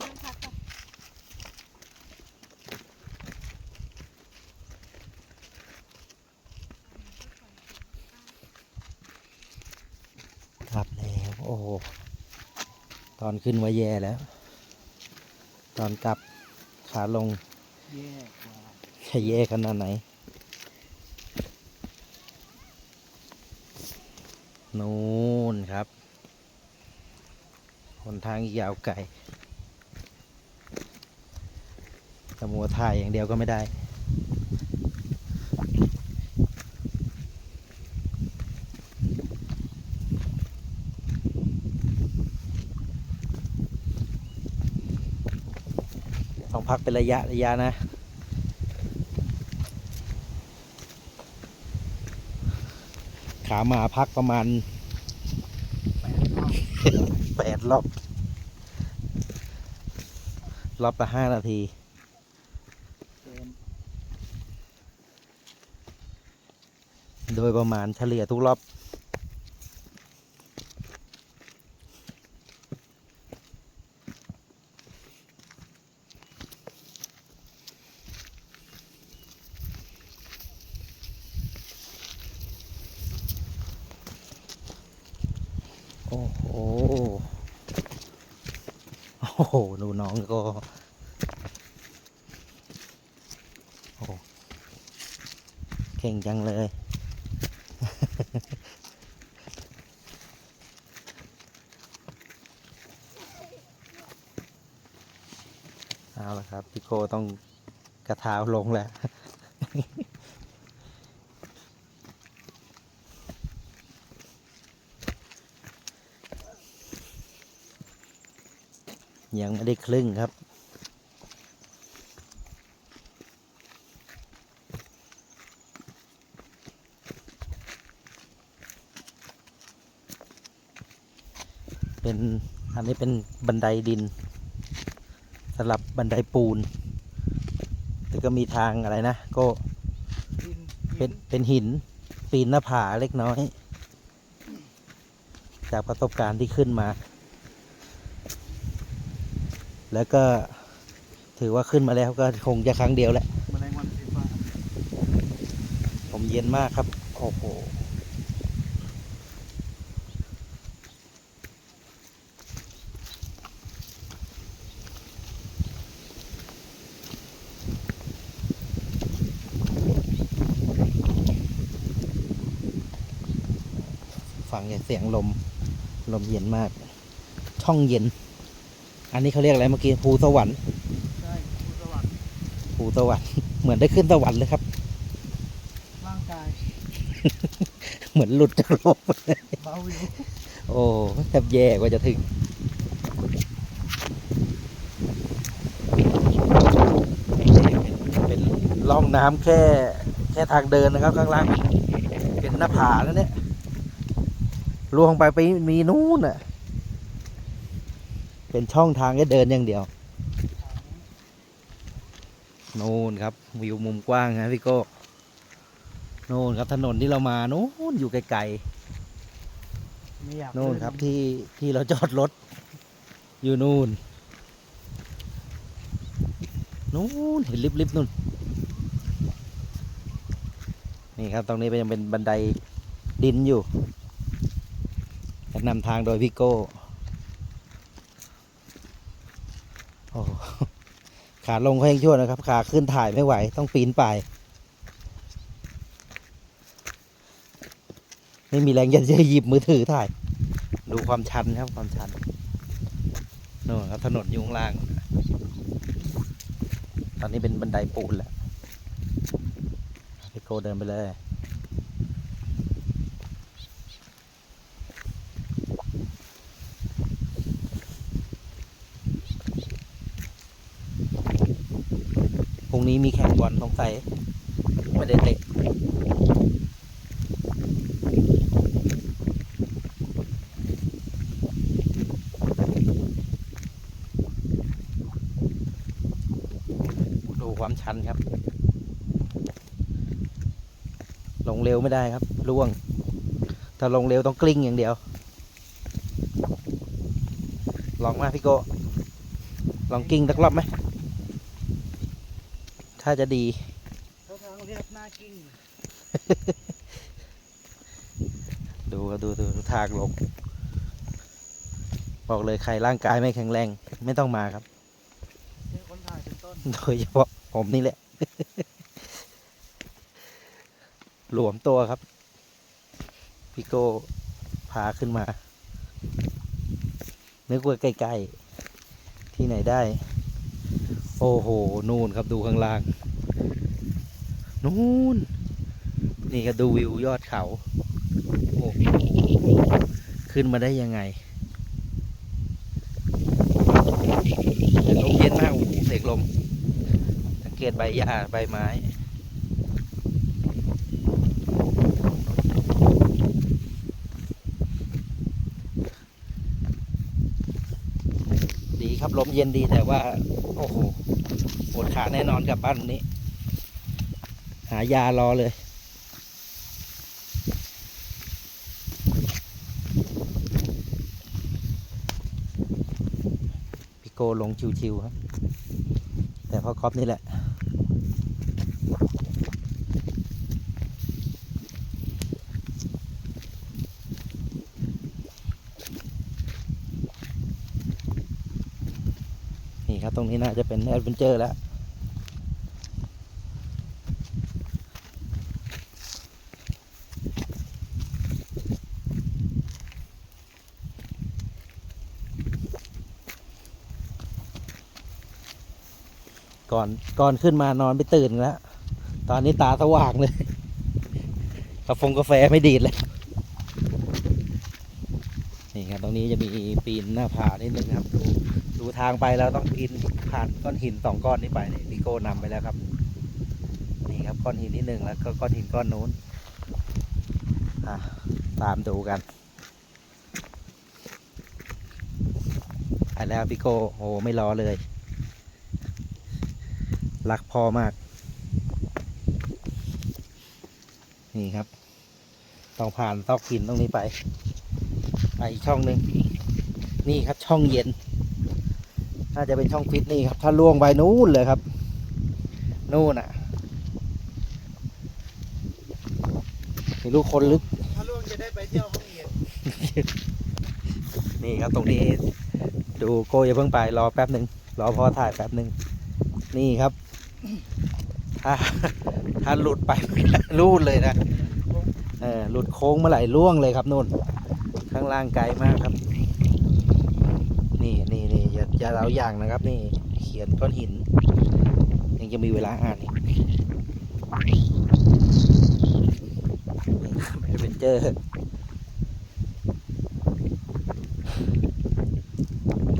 นั่งพักก่อนครับแล้ว โอ้โหตอนขึ้นว่าแย่แล้ว ตอนกลับขาลงแย่กว่าจะแย่ขนาดไหน นู่นครับ นทางยาวไกลแต่มัวถ่ายอย่างเดียวก็ไม่ได้ ต้องพักเป็นระยะระยะนะขามาพักประมาณแปดรอบ รอบละห้านาที โดยประมาณเฉลี่ยทุกรอบ โอ้โห โอ้โห ดู น้องก็โอ้เก่งจังเลย เอาละครับพี่โกต้องกระเท้าลงแล้ว ยังไม่ได้ครึ่งครับ เป็นอันนี้เป็นบันไดดินสลับบันไดปูน แต่ก็มีทางอะไรนะ ก็ดินเป็นเป็นหินปีนหน้าผาเล็กน้อย จากประสบการณ์ที่ขึ้นมา แล้วก็ถือว่าขึ้นมาแล้วก็คงจะครั้งเดียวแหละผมเย็นมากครับโอ้โหฟังเสียงลม ลมเย็นมาก ช่องเย็น อันนี้เขาเรียกอะไรเมื่อกี้ภูสวรรค์ใช่ภูสวรรค์ภูสวรรค์เหมือนได้ขึ้นสวรรค์เลยครับ ร่างกายเหมือนหลุดจากโลกเบาอยู่โอ้แทบแย่กว่าจะถึง เป็นร่องน้ำแค่แค่ทางเดินนะครับ ข้างล่าง เป็นหน้าผาแล้วเนี่ยลวงไปไปมีนู่นอะ เป็นช่องทางแค่เดินอย่างเดียวนู่นครับ วิวมุมกว้างนะพี่โก้นู่นครับถนนที่เรามานู่นอยู่ไกลๆไม่อยากนู่นเดิครับที่ที่เราจอดรถอยู่นู่นนู่นเห็นลิฟต์ๆนู่นนี่ครับตรงนี้เป็นยังเป็นบันไดดินอยู่จะนำทางโดยพี่โก้โอ้โห ขาลงเขายังชั่วนะครับ ขาขึ้นถ่ายไม่ไหว ต้องปีนป่ายไม่มีแรงจะจะหยิบมือถือถ่าย ดูความชันครับความชันโน่นครับถนนอยู่ข้างล่าง ตอนนี้เป็นบันไดปูนแล้วพี่โกเดินไปเลย นี้มีแข่งบอลสงสัยไม่ได้เตะดูความชันครับ ลงเร็วไม่ได้ครับล่วง ถ้าลงเร็วต้องกลิ้งอย่างเดียว ลองมาพี่โก ลองกิ้งสักรอบไหม ถ้าจะดีเขาทางเรียกหน้ากิ้งดูครับดูดูดูทางลงบอกเลยใครร่างกายไม่แข็งแรง ไม่ต้องมาครับเป็นคนถ่ายเป็นต้น โดยเฉพาะผมนี่แหละ หลวมตัวครับ พี่โก้พาขึ้นมา นึกว่าใกล้ ๆ ที่ไหนได้ โอ้โห นู่นครับดูข้างล่าง นู่น นี่ก็ดูวิวยอดเขา โอ้ขึ้นมาได้ยังไงลมเย็นมากโอ้โหเสกลม สังเกตใบหญ้าใบไม้ดีครับลมเย็นดีแต่ว่า โอ้โหปวดขาแน่นอนกลับบ้านวันนี้ายารอเลยพี่โกลงชิวๆครับ แต่พ่อครอบนี่แหละนี่ครับตรงนี้น่าจะเป็นแอดเวนเจอร์แล้ว ก่อนก่อนขึ้นมานอนไปตื่นแล้ว ตอนนี้ตาสว่างเลยกาแฟกาแฟไม่ดีดเลยนี่ครับตรงนี้จะมีปีนหน้าผานิดนึงครับ ดูดูทางไปแล้วต้องปีนผ่านก้อนหินสองก้อนนี้ไปนี่พี่โก้นำไปแล้วครับ นี่ครับก้อนหินนิดนึงแล้วก็ก้อนหินก้อนนู้นอะตามดูกันไปแล้วพี่โก้โอ้ไม่รอเลย รักพ่อมาก นี่ครับ ต้องผ่านซอกหินตรงนี้ไป ไปอีกช่องหนึ่งนี่ครับช่องเย็น น่าจะเป็นช่องฟิตนี่ครับ ถ้าล่วงไปนู้นเลยครับ นู่นอะไม่รู้คนลึก ถ้าล่วงจะได้ไปเที่ยวห้องเย็น นี่ครับตรงนี้ ดูโก้อย่าเพิ่งไปรอแป๊บหนึ่งรอพอถ่ายแป๊บหนึ่งนี่ครับ ถ้าถ้าหลุดไปรูดเลยนะเออหลุดโค้งเมื่อไหร่ล่วงเลยครับนู่น ข้างล่างไกลมากครับ นี่นี่นี่อย่าอย่าเราอย่างนะครับ นี่เขียนก้อนหิน ยังจะมีเวลาอ่านอีกนี่เอเวนเจอร์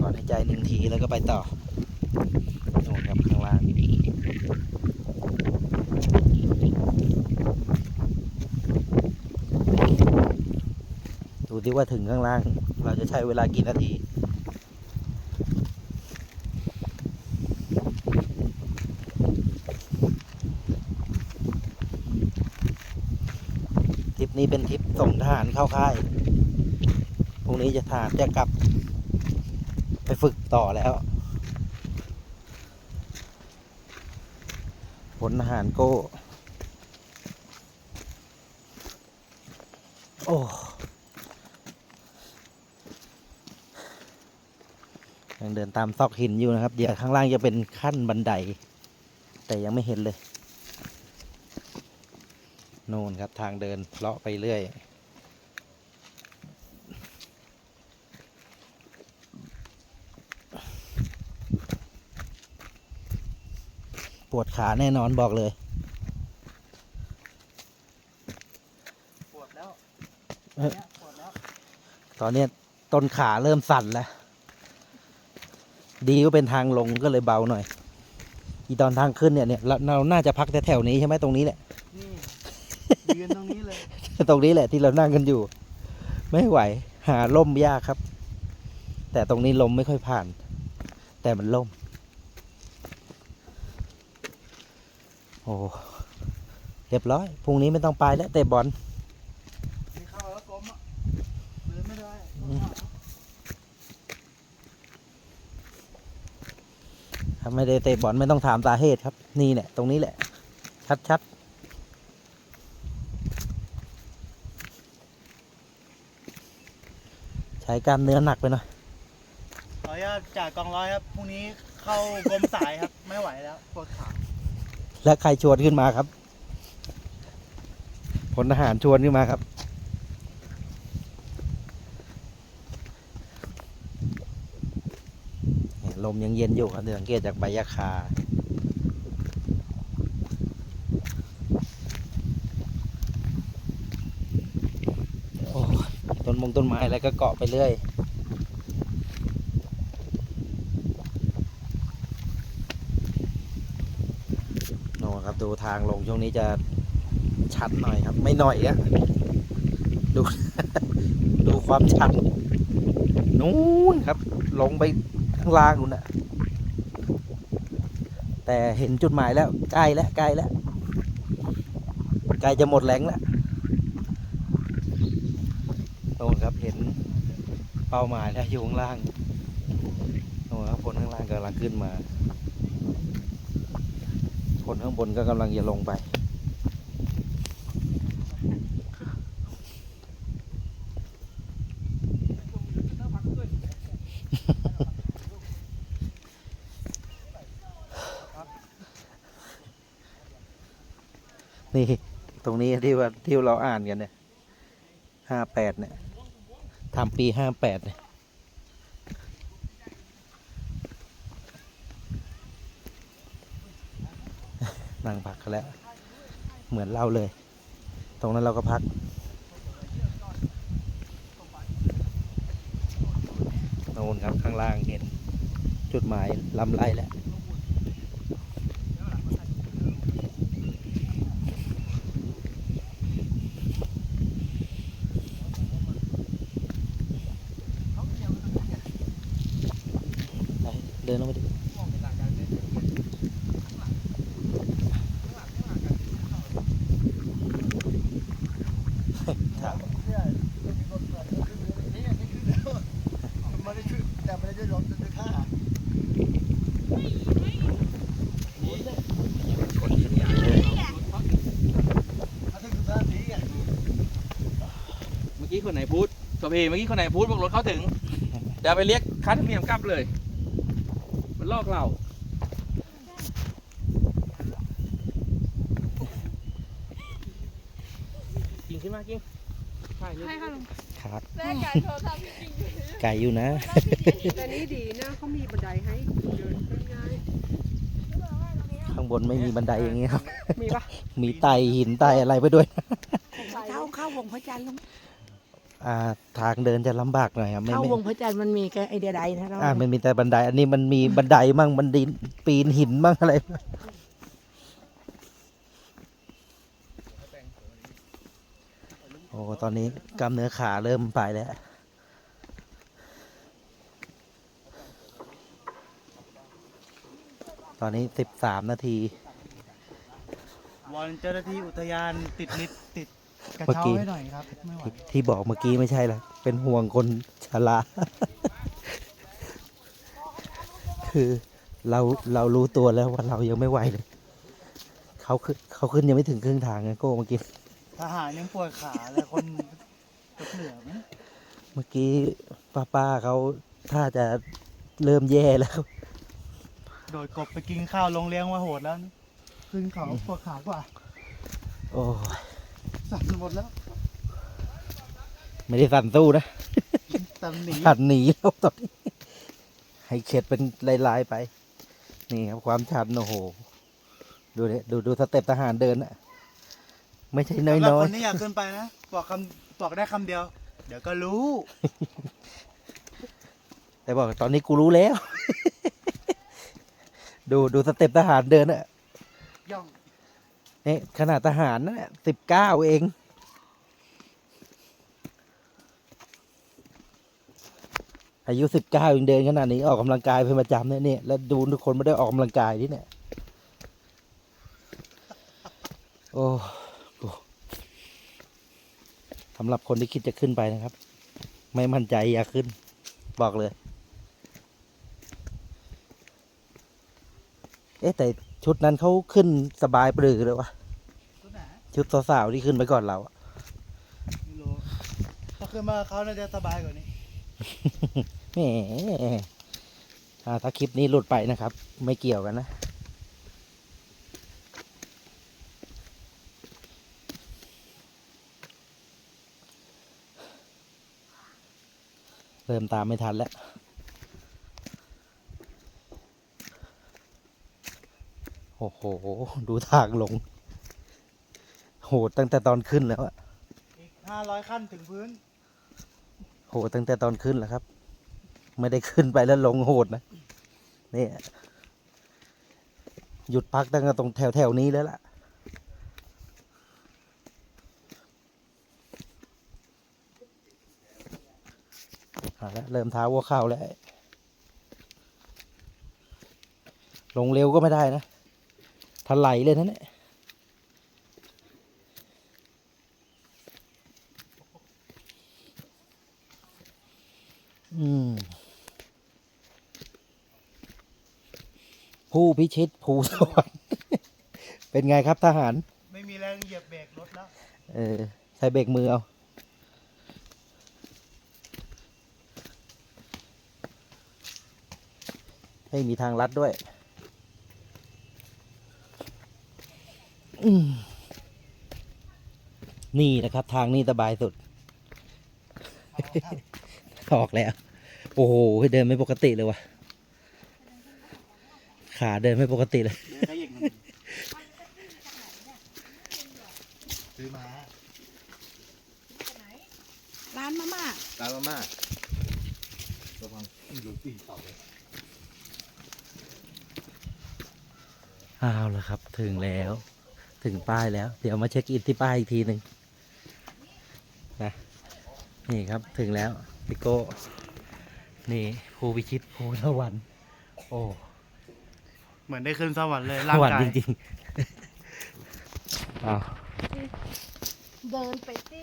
ถอนหายใจหนึ่งทีแล้วก็ไปต่อนู่นครับข้างล่าง ดู ที่ว่าถึงข้างล่าง เราจะใช้เวลากี่นาทีทริปนี้เป็นทริปส่งทหารเข้าค่ายพรุ่งนี้จะทหารจะกลับ ไปฝึกต่อแล้วผลทหารโก้ โอ้ ยังเดินตามซอกหินอยู่นะครับ เดี๋ยวข้างล่างจะเป็นขั้นบันได แต่ยังไม่เห็นเลยโน่นครับทางเดินเลาะไปเรื่อย ปวดขาแน่นอนบอกเลย ปวดแล้วเอ๊ะเนี่ยปวดแล้วตอนเนี้ยต้นขาเริ่มสั่นแล้ว ดีก็เป็นทางลงก็เลยเบาหน่อย อีตอนทางขึ้นเนี่ยเนี่ยเราเราน่าจะพักแถวๆนี้ใช่ไหมตรงนี้แหละนี่ยืนตรงนี้เลย ตรงนี้แหละที่เรานั่งกันอยู่ ไม่ไหว หาล่มยากครับ แต่ตรงนี้ลมไม่ค่อยผ่าน แต่มันล่ม โอ้เรียบร้อยพรุ่งนี้ไม่ต้องไปแล้วเตะบอล มีเข้าแล้วกลมอะเดินไม่ได้ อืม ถ้าไม่ได้เตะบอลไม่ต้องถามสาเหตุครับ นี่แหละตรงนี้แหละ ชัดๆใช้กล้ามเนื้อหนักไปหน่อยขออนุญาตจ่ากองร้อยครับ พรุ่งนี้เข้ากรมสายครับ ไม่ไหวแล้วปวดขา และใครชวนขึ้นมาครับพลทหารชวนขึ้นมาครับ เนี่ยล มยังเย็นอยู่ครับสังเกตจากใบยาคาโอ้ต้นมงต้นไม้อะไรก็เกาะไปเรื่อยโน่ครับดูทางลงช่วงนี้จะชันหน่อยครับ ไม่หน่อยอะดู ดูความชันนู้นครับ ลงไป ข้างล่างนู่นน่ะแต่เห็นจุดหมายแล้วใกล้แล้วใกล้แล้วใกล้จะหมดแรงแล้วโน่นครับเห็นเป้าหมายแล้วอยู่ข้างล่างโน่นครับคนข้างล่างกำลังขึ้นมาคนข้างบนก็กำลังจะลงไป นี่ตรงนี้ที่ว่าที่เราอ่านกันเนี่ยห้าแปดเนี่ยทำปีห้าแปดเนี่ยนั่งพักกันแล้ว เหมือนเราเลย ตรงนั้นเราก็พัก โน่นครับข้างล่างเห็น จุดหมายลำไรแล้ว ไปเดินลงไปดิถาม ไม่ได้ช่วยแต่ไม่ได้ช่วยลมด้วยท่า คนขึ้นยากเลย ถ้าถึงท่าสีไง เมื่อ กี้คนไหนพูดสพีเมื่อกี้คนไหนพูดบอกรถเขาถึงเดี๋ยวไปเรียกคัดเมียมกลับเลย มันลอกเรากินขึ้นมากินใช่เลยใช่ค่ะลุงครับแม่ไก่โทรศัพท์จริงไกลอยู่นะ แต่นี้ดีนะเขามีบันไดให้เดินขึ้นง่ายข้างบนไม่มีบันไดอย่างเงี้ยครับ มีปะมีไต่หินไต่อะไรไปด้วยเข้าเข้าวงพระจันทร์ลง อ่าทางเดินจะลำบากหน่อยครับไม่เข้าไม่วงพระจันทร์มันมีแค่ไอเดียใดนะเราอ่ามันมีแต่บันได อันนี้มันมีบันไดมั่งบันดินปีนหินมั่งอะไรมั่งโอ้ตอนนี้กล้ามเนื้อขาเริ่มไปแล้ว ตอนนี้สิบสามนาที วอนเจ้าหน้าที่อุทยานติดนิดติด กระเมื่อเช้ากี้ให้หน่อยครับไม่ไหวที่ที่บอกเมื่อกี้ไม่ใช่ละเป็นห่วงคนชรา คือเราเรารู้ตัวแล้วว่าเรายังไม่ไหวเลยเขาขึ้นเขาขึ้นยังไม่ถึงครึ่งทางไงโก้เมื่อกี้ ทหารยังปวดขาเลยคนจะเหลือไหมเมื่อกี้ป้าป้าเขาถ้าจะเริ่มแย่แล้ว โดดกบไปกินข้าวลงเลี้ยงมาโหดแล้วนี่ขึ้นเขาปวดขากว่า โอ้ย สั่นหมดแล้วไม่ได้สั่นสู้นะแต่หนีสั่นหนีแล้วตอนนี้ ให้เข็ดเป็นลายๆไป นี่ครับความชันโอ้โห ดูดิดูดูสเต็ปทหารเดินอะไม่ใช่น้สำหรับอยคนที่อยากขึ้นไปนะบอกคำบอกได้คำเดียว เดี๋ยวก็รู้ๆแต่บอกตอนนี้กูรู้แล้ว ดูดูสเต็ปทหารเดินอะย่อง นี่ขนาดทหารนะสิบเก้าเอง อายุสิบเก้ายังเดินขนาดนี้ออกกำลังกายเป็นประจำเนี่ยเนี่ยแล้วดูทุกคนไม่ได้ออกกำลังกายที่เนี่ย โอ้โหสำหรับคนที่คิดจะขึ้นไปนะครับ ไม่มั่นใจอย่าขึ้น บอกเลย เอ๊ะแต่ ชุดนั้นเขาขึ้นสบายปรือเลยวะตัวไหนชุดสาวๆที่ขึ้นไปก่อนเราอะไม่รู้ถ้าขึ้นมาเขาน่าจะสบายกว่านี้ แหมอ่าถ้าคลิปนี้หลุดไปนะครับ ไม่เกี่ยวกันนะ เริ่มตามไม่ทันแล้ว โอ้โห ดูทางลง โหดตั้งแต่ตอนขึ้นแล้วอะอีกห้าร้อยขั้นถึงพื้น โหดตั้งแต่ตอนขึ้นแล้วครับ ไม่ได้ขึ้นไปแล้วลงโหดนะนี่หยุดพักตั้งแต่ตรงแถวแถวๆนี้แล้วล่ะเอาละเริ่มเท้าวัวเข่าแล้ว ลงเร็วก็ไม่ได้นะ ถลายเลยนะเนี่ยอืมผู้พิชิตภูสวรรค์เป็นไงครับทหาร ไม่มีแรงเหยียบเบรกรถแล้ว เออใช้เบรกมือเอาให้มีทางลัดด้วย อืม นี่นะครับ ทางนี้สบายสุด ออกแล้ว โอ้โหเดินไม่ปกติเลยวะขาเดินไม่ปกติเลยเดี๋ยวเขายิงมันซื้อมาร้านมาม่าตามมาม่าระวังอยู่ตีต่อเลยเอาละครับ ถึงแล้ว ถึงป้ายแล้ว เดี๋ยวมาเช็คอินที่ป้ายอีกทีหนึ่งนะนี่ครับถึงแล้วพี่โก้นี่ภูวิชิตภูทวันโอ้เหมือนได้ขึ้นสวรรค์เลยสร่างวรรกาค์ยจริงๆอ้าวเดินไปสิ